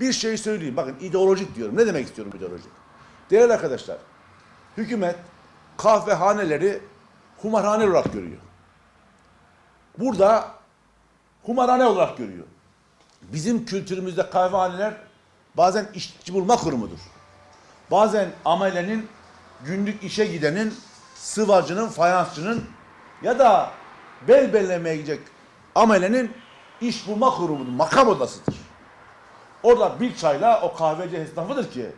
Bir şey söyleyeyim. Bakın ideolojik diyorum. Ne demek istiyorum ideolojik? Değerli arkadaşlar, hükümet kahvehaneleri kumarhane olarak görüyor. Burada kumarhane olarak görüyor. Bizim kültürümüzde kahvehaneler bazen işçi bulma kurumudur. Bazen amelenin, günlük işe gidenin, sıvacının, fayansçının ya da bel bellemeye gidecek amelenin iş bulma kurumudur, makam odasıdır. Orada bir çayla o kahveci esnafıdır ki,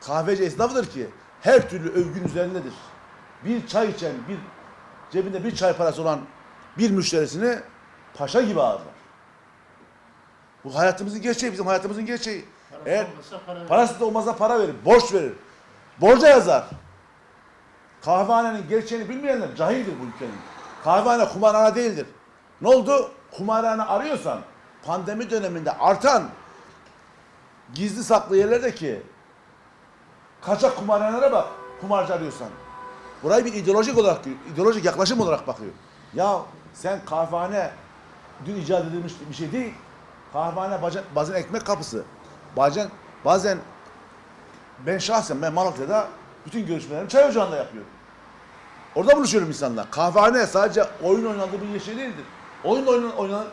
kahveci esnafıdır ki her türlü övgün üzerindedir. Bir çay içen, bir cebinde bir çay parası olan bir müşterisini paşa gibi ağırlar. Bu hayatımızın gerçeği, bizim hayatımızın gerçeği. Eğer parası da olmazsa para verir, borç verir. Borca yazar. Kahvehanenin gerçeğini bilmeyenler cahildir bu ülkenin. Kahvehane kumarhane değildir. Ne oldu? Kumarhane arıyorsan pandemi döneminde artan gizli saklı yerlerdeki kaçak kumarhanelere bak. Kumarcı arıyorsan. Burayı bir ideolojik olarak, ideolojik yaklaşım olarak bakıyor. Ya sen kahvehane dün icat edilmiş bir şey değil. Kahvehane bazen, bazen ekmek kapısı. Bazen bazen ben şahsen ben Malatya'da bütün görüşmelerimi çay ocağında yapıyorum. Orada buluşuyorum insanlar. Kahvehane sadece oyun oynandığı bir şey değildir. Oyun oynan, oynanır.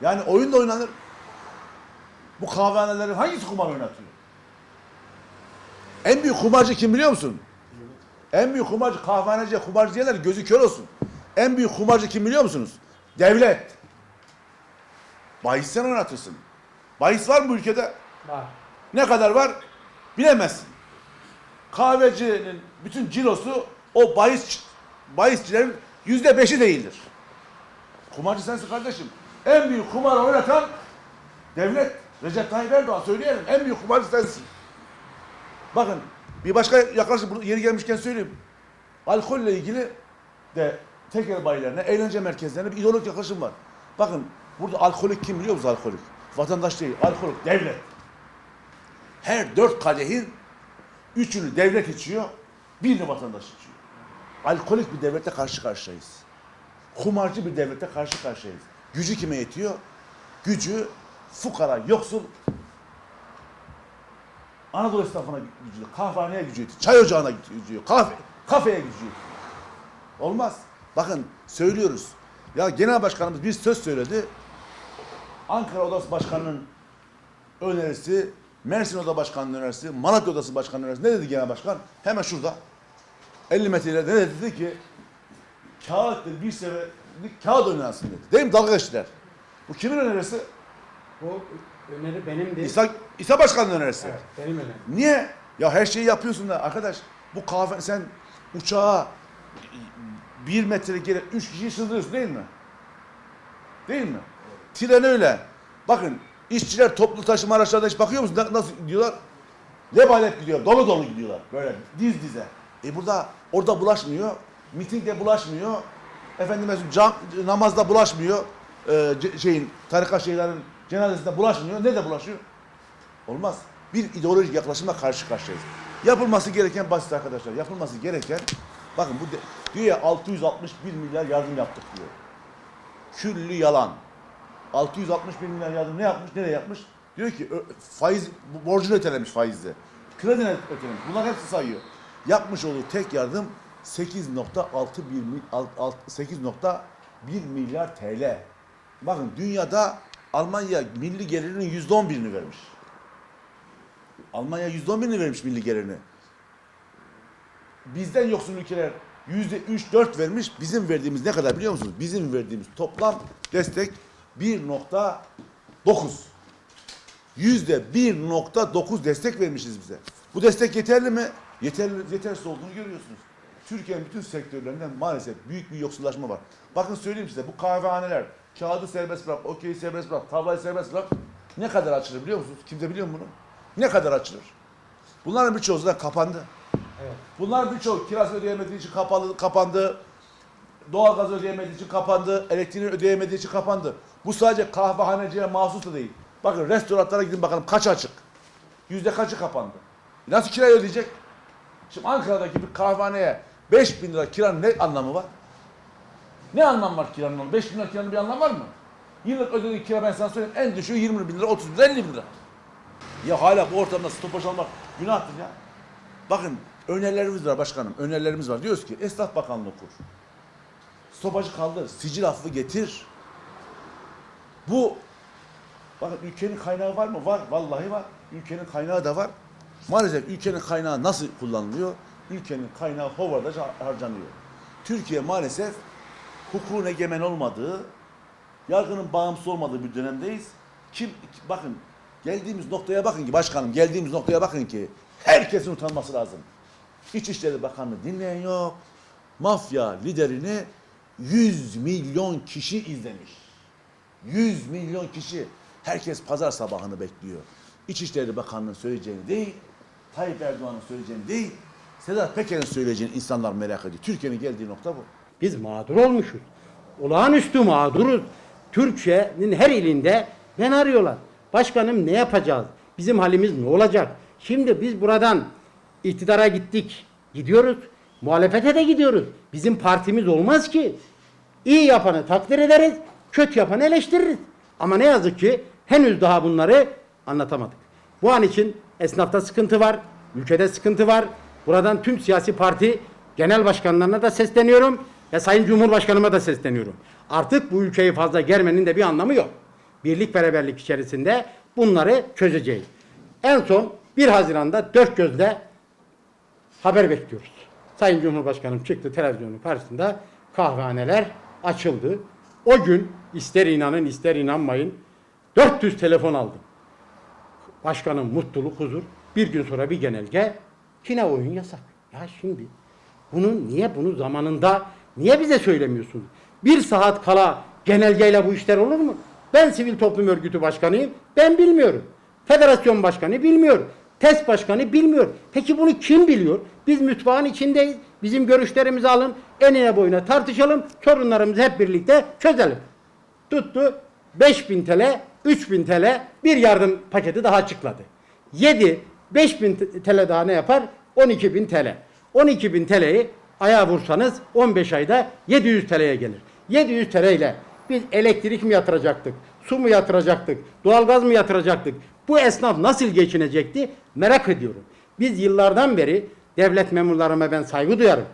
Yani oyun da oynanır. Bu kahvehanelerin hangisi kumar oynatıyor? En büyük kumarcı kim biliyor musun? En büyük kumarcı kahvehaneci, kumarcı diyenler gözü kör olsun. En büyük kumarcı kim biliyor musunuz? Devlet. Bahis sen oynatırsın. Bahis var mı bu ülkede? Var. Ne kadar var? Bilemezsin. Kahvecinin bütün cirosu o bahis bahisçilerin yüzde beşi değildir. Kumarcı sensin kardeşim. En büyük kumar oynatan devlet. Recep Tayyip Erdoğan söyleyelim. En büyük kumarcı sensin. Bakın bir başka yaklaşık bunu yeri gelmişken söyleyeyim. Alkolle ilgili de tekel bayilerine, eğlence merkezlerine bir ideolojik yaklaşım var. Bakın burada alkolik kim biliyor musunuz alkolik? Vatandaş değil, alkolik devlet. Her dört kadehin üçünü devlet içiyor, birini vatandaş içiyor. Alkolik bir devlete karşı karşıyayız. Kumarcı bir devlete karşı karşıyayız. Gücü kime yetiyor? Gücü fukara, yoksul Anadolu esnafına gücü, kahvehaneye yetiyor, çay ocağına yetiyor, kahve, kafeye yetiyor. Olmaz. Bakın söylüyoruz. Ya genel başkanımız bir söz söyledi. Ankara Odası Başkanı'nın önerisi, Mersin Oda Başkanı'nın önerisi, Malatya Odası Başkanı'nın önerisi. Ne dedi genel başkan? Hemen şurada. 50 metre ileride ne? Dedi ki kağıt dedi, bir seferlik kağıt oynansın dedi. Değil mi? Dalga geçtiler. Bu kimin önerisi? Bu öneri benim değil. İsa, İsa Başkanı'nın önerisi. Evet, benim önerim. Niye? Ya her şeyi yapıyorsun da arkadaş bu kahve sen uçağa bir metre geri üç kişiyi sığdırıyorsun değil mi? Değil mi? Tren öyle. Bakın işçiler toplu taşıma araçlarında hiç bakıyor musun? Na- Nasıl gidiyorlar? Lebalet gidiyor. Dolu dolu gidiyorlar. Böyle diz dize. E burada orada bulaşmıyor. Mitingde bulaşmıyor. Efendime cam, namazda bulaşmıyor. Ee, şeyin tarikat şeylerin cenazesinde bulaşmıyor. Nerede bulaşıyor? Olmaz. Bir ideolojik yaklaşımla karşı karşıyayız. Yapılması gereken basit arkadaşlar. Yapılması gereken bakın bu de, diyor ya 661 milyar yardım yaptık diyor. Küllü yalan. 661 milyar yardım ne yapmış? Nereye yapmış? Diyor ki faiz borcunu ötelemiş faizle. Kredini ötelemiş. Bunlar hepsi sayıyor. Yapmış olduğu tek yardım 8.61 mil- alt- alt- 8.1 milyar TL. Bakın dünyada Almanya milli gelirinin %11'ini vermiş. Almanya %11'ini vermiş milli gelirini. Bizden yoksul ülkeler %3-4 vermiş. Bizim verdiğimiz ne kadar biliyor musunuz? Bizim verdiğimiz toplam destek 1.9. Yüzde 1.9 destek vermişiz bize. Bu destek yeterli mi? Yeterli, yetersiz olduğunu görüyorsunuz. Türkiye'nin bütün sektörlerinden maalesef büyük bir yoksullaşma var. Bakın söyleyeyim size bu kahvehaneler kağıdı serbest bırak, okeyi serbest bırak, tavlayı serbest bırak. Ne kadar açılır biliyor musunuz? Kimse biliyor mu bunu? Ne kadar açılır? Bunların birçoğu zaten kapandı. Evet. Bunlar birçok kirası ödeyemediği için kapalı, kapandı. Doğalgaz ödeyemediği için kapandı. Elektriğini ödeyemediği için kapandı. Bu sadece kahvehaneciye mahsus da değil. Bakın restoranlara gidin bakalım kaç açık. Yüzde kaçı kapandı. Nasıl kirayı ödeyecek? Şimdi Ankara'daki bir kahvehaneye 5 bin lira kiranın ne anlamı var? Ne anlam var kiranın? 5 bin lira kiranın bir anlamı var mı? Yıllık ödediği kira ben sana söyleyeyim en düşüğü 20 bin lira, 30 bin lira, 50 bin lira. Ya hala bu ortamda stopaj almak günahtır ya. Bakın önerilerimiz var başkanım. Önerilerimiz var. Diyoruz ki esnaf bakanlığı kur. Stopajı kaldır. Sicil affı getir. Bu bakın ülkenin kaynağı var mı? Var. Vallahi var. Ülkenin kaynağı da var. Maalesef ülkenin kaynağı nasıl kullanılıyor? Ülkenin kaynağı hovardaca harcanıyor. Türkiye maalesef hukukun egemen olmadığı, yargının bağımsız olmadığı bir dönemdeyiz. Kim bakın geldiğimiz noktaya bakın ki başkanım geldiğimiz noktaya bakın ki herkesin utanması lazım. İçişleri Bakanı dinleyen yok. Mafya liderini 100 milyon kişi izlemiş. 100 milyon kişi. Herkes pazar sabahını bekliyor. İçişleri Bakanı'nın söyleyeceğini değil, Tayyip Erdoğan'ın söyleyeceğini değil, Sedat Peker'in söyleyeceğini insanlar merak ediyor. Türkiye'nin geldiği nokta bu. Biz mağdur olmuşuz. Olağanüstü mağduruz. Türkiye'nin her ilinde ben arıyorlar. Başkanım ne yapacağız? Bizim halimiz ne olacak? Şimdi biz buradan iktidara gittik. Gidiyoruz. Muhalefete de gidiyoruz. Bizim partimiz olmaz ki. İyi yapanı takdir ederiz. Kötü yapanı eleştiririz. Ama ne yazık ki henüz daha bunları anlatamadık. Bu an için esnafta sıkıntı var. Ülkede sıkıntı var. Buradan tüm siyasi parti genel başkanlarına da sesleniyorum ve Sayın Cumhurbaşkanıma da sesleniyorum. Artık bu ülkeyi fazla germenin de bir anlamı yok. Birlik beraberlik içerisinde bunları çözeceğiz. En son 1 Haziran'da dört gözle haber bekliyoruz. Sayın Cumhurbaşkanım çıktı televizyonun karşısında kahvehaneler açıldı. O gün ister inanın ister inanmayın 400 telefon aldım. Başkanın mutluluk, huzur. Bir gün sonra bir genelge kine oyun yasak. Ya şimdi bunu niye bunu zamanında niye bize söylemiyorsunuz? Bir saat kala genelgeyle bu işler olur mu? Ben sivil toplum örgütü başkanıyım. Ben bilmiyorum. Federasyon başkanı bilmiyor. TES başkanı bilmiyor. Peki bunu kim biliyor? Biz mütbağın içindeyiz. Bizim görüşlerimizi alın. Enine boyuna tartışalım. Sorunlarımızı hep birlikte çözelim. Tuttu 5000 TL, 3000 TL bir yardım paketi daha açıkladı. 7, 5000 TL daha ne yapar? 12000 TL. 12000 TL'yi aya vursanız 15 ayda 700 TL'ye gelir. 700 TL ile biz elektrik mi yatıracaktık? Su mu yatıracaktık? Doğalgaz mı yatıracaktık? Bu esnaf nasıl geçinecekti? Merak ediyorum. Biz yıllardan beri devlet memurlarıma ben saygı duyarım.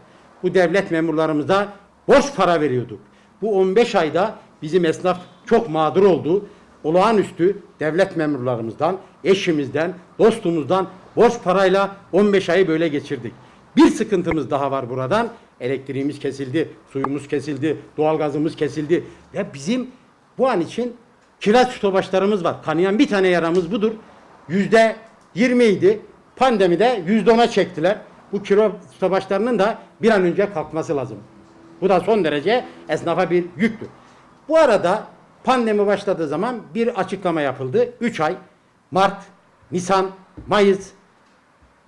Bu devlet memurlarımıza boş para veriyorduk. Bu 15 ayda bizim esnaf çok mağdur oldu. Olağanüstü devlet memurlarımızdan, eşimizden, dostumuzdan borç parayla 15 ayı böyle geçirdik. Bir sıkıntımız daha var buradan. Elektriğimiz kesildi, suyumuz kesildi, doğalgazımız kesildi. Ve bizim bu an için kiraz tutobaşlarımız var. Kanayan bir tane yaramız budur. Yüzde 20 idi. Pandemide yüzde 10'a çektiler. Bu kilo tutobaşlarının da bir an önce kalkması lazım. Bu da son derece esnafa bir yüktür. Bu arada pandemi başladığı zaman bir açıklama yapıldı. 3 ay Mart, Nisan, Mayıs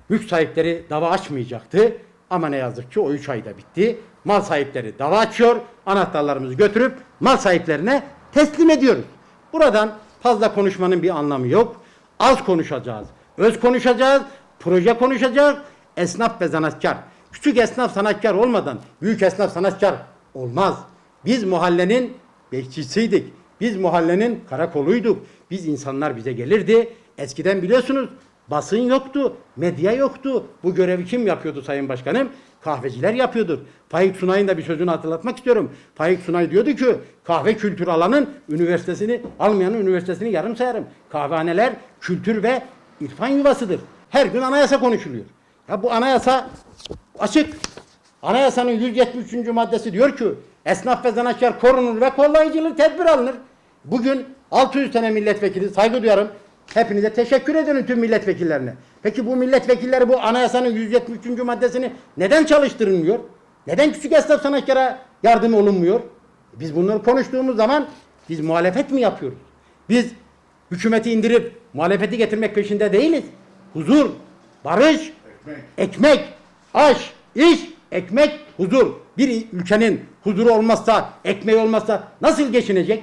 mülk sahipleri dava açmayacaktı. Ama ne yazık ki o 3 ayda bitti. Mal sahipleri dava açıyor. Anahtarlarımızı götürüp mal sahiplerine teslim ediyoruz. Buradan fazla konuşmanın bir anlamı yok. Az konuşacağız. Öz konuşacağız. Proje konuşacağız. Esnaf ve sanatkar. Küçük esnaf sanatkar olmadan büyük esnaf sanatkar olmaz. Biz mahallenin bekçisiydik. Biz mahallenin karakoluyduk. Biz insanlar bize gelirdi. Eskiden biliyorsunuz basın yoktu, medya yoktu. Bu görevi kim yapıyordu Sayın Başkanım? Kahveciler yapıyordu. Faik Sunay'ın da bir sözünü hatırlatmak istiyorum. Faik Sunay diyordu ki kahve kültür alanın üniversitesini almayanın üniversitesini yarım sayarım. Kahvehaneler kültür ve irfan yuvasıdır. Her gün anayasa konuşuluyor. Ya bu anayasa açık. Anayasanın 173. maddesi diyor ki esnaf ve zanaatkar korunur ve kollayıcılık tedbir alınır. Bugün 600 tane milletvekili saygı duyarım. Hepinize teşekkür ederim tüm milletvekillerine. Peki bu milletvekilleri bu anayasanın 173. maddesini neden çalıştırılmıyor? Neden küçük esnaf sanatkara yardım olunmuyor? Biz bunları konuştuğumuz zaman biz muhalefet mi yapıyoruz? Biz hükümeti indirip muhalefeti getirmek peşinde değiliz. Huzur, barış, Ekmek. ekmek, aş, iş, ekmek, huzur. Bir ülkenin huzuru olmazsa, ekmeği olmazsa nasıl geçinecek?